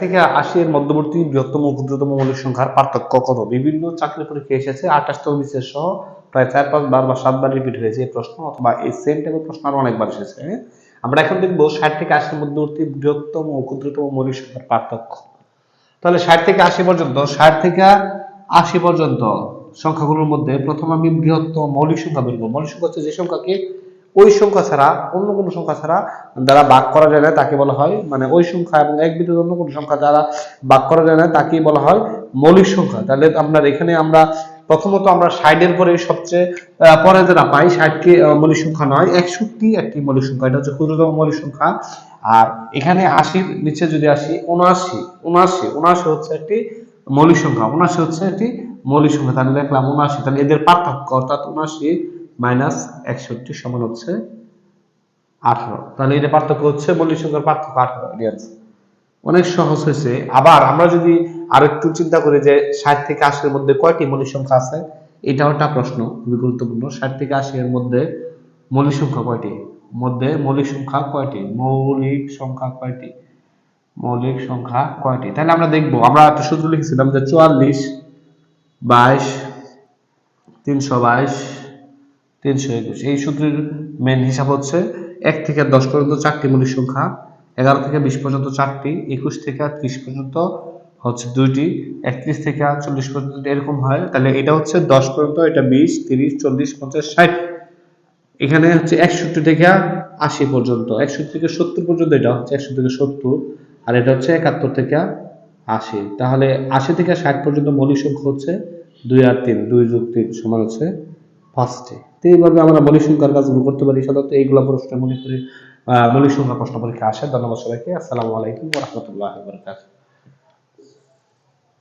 থেকে আশি এর মধ্যবর্তী বৃহত্তম, ক্ষুদ্রতম মৌলিক সংখ্যার পার্থক্য কত? বিভিন্ন চাকরি পরীক্ষা এসেছে আঠাশতম বিশেষ সহ প্রায় চার, পাঁচ বার বা সাতবার রিপিট হয়েছে এই প্রশ্ন, অথবা এই সেম টাইপের প্রশ্ন আরও অনেকবার এসেছে আমরা এখন দেখব ষাট থেকে আশির মধ্যবর্তী বৃহত্তম ও ক্ষুদ্রতম মৌলিক সংখ্যার পার্থক্য। তাহলে ষাট থেকে আশি পর্যন্ত, ষাট থেকে আশি পর্যন্ত সংখ্যাগুলোর মধ্যে প্রথম আমি বৃহত্তম মৌলিক সংখ্যা করব। মৌলিক সংখ্যা হচ্ছে যে সংখ্যাকে ওই সংখ্যা ছাড়া, অন্য কোনো সংখ্যা ছাড়া দ্বারা ভাগ করা যায় না, তাকে বলা হয় মানে ওই সংখ্যা এবং এক বিন্দু অন্য কোনো সংখ্যা দ্বারা ভাগ করা যায় না, তাকেই বলা হয় মৌলিক সংখ্যা। তাহলে আপনার এখানে আমরা প্রথমত আমরা ষাটের পরে সবচেয়ে পরে যেটা পাই ষাটকে মৌলিক সংখ্যা নয়, একষট্টি একটি মৌলিক সংখ্যা। এটা হচ্ছে ক্ষুদ্রতম মৌলিক সংখ্যা। আর এখানে আশির নিচে যদি আসি, উনআশি উনআশি উনআশি হচ্ছে একটি মৌলিক সংখ্যা, উনআশি হচ্ছে একটি মৌলিক সংখ্যা। তাহলে দেখলাম উনআশি, তাহলে এদের পার্থক্য, অর্থাৎ উনআশি মাইনাস একষট্টি সমান হচ্ছে আঠারো। তাহলে এটা পার্থক্য হচ্ছে মৌলিক সংখ্যার পার্থক্য আঠারো অনেক সহজ হয়েছে। আবার আমরা যদি আর একটু চিন্তা করি যে ষাট থেকে আশির মধ্যে কয়টি মৌলিক সংখ্যা আছে, এটাও একটা প্রশ্ন, খুবই গুরুত্বপূর্ণ। ষাট থেকে আশি এর মধ্যে মৌলিক সংখ্যা কয়টি? মধ্যে মৌলিক সংখ্যা কয়টি? মৌলিক সংখ্যা কয়টি? মৌলিক সংখ্যা কয়টি? তাহলে আমরা দেখব, আমরা একটা সূত্র লিখেছিলাম যে চুয়াল্লিশ, বাইশ, তিনশো বাইশ তিনশো একুশ। এই সূত্রের মেন হিসাব হচ্ছে এক থেকে দশ পর্যন্ত চারটি মৌলিক সংখ্যা, এগারো থেকে বিশ পর্যন্ত চারটি, একুশ থেকে ত্রিশ পর্যন্ত হচ্ছে দুইটি, একত্রিশ থেকে চল্লিশ পর্যন্ত এরকম হয়, তাহলে এটা হচ্ছে দশ পর্যন্ত, এটা বিশ, তিরিশ, চল্লিশ, পঞ্চাশ, ষাট। এখানে হচ্ছে একষট্টি থেকে আশি পর্যন্ত, একষট্টি থেকে সত্তর পর্যন্ত এটা হচ্ছে একশো থেকে সত্তর, আর এটা হচ্ছে একাত্তর থেকে আশি। তাহলে আশি থেকে ষাট পর্যন্ত মৌলিক সংখ্যা হচ্ছে দুই আর তিন, দুই যোগ তিন সমান হচ্ছে পাঁচটি তো এইভাবে আমরা মৌলিক সংখ্যার কাজগুলো করতে পারি। সাধারণত এইগুলো প্রশ্ন মনে করে মৌলিক সংখ্যা প্রশ্ন পরীক্ষা আসে। ধন্যবাদ সবাইকে। আসসালামু আলাইকুম রহমতুল্লাহ বরকাত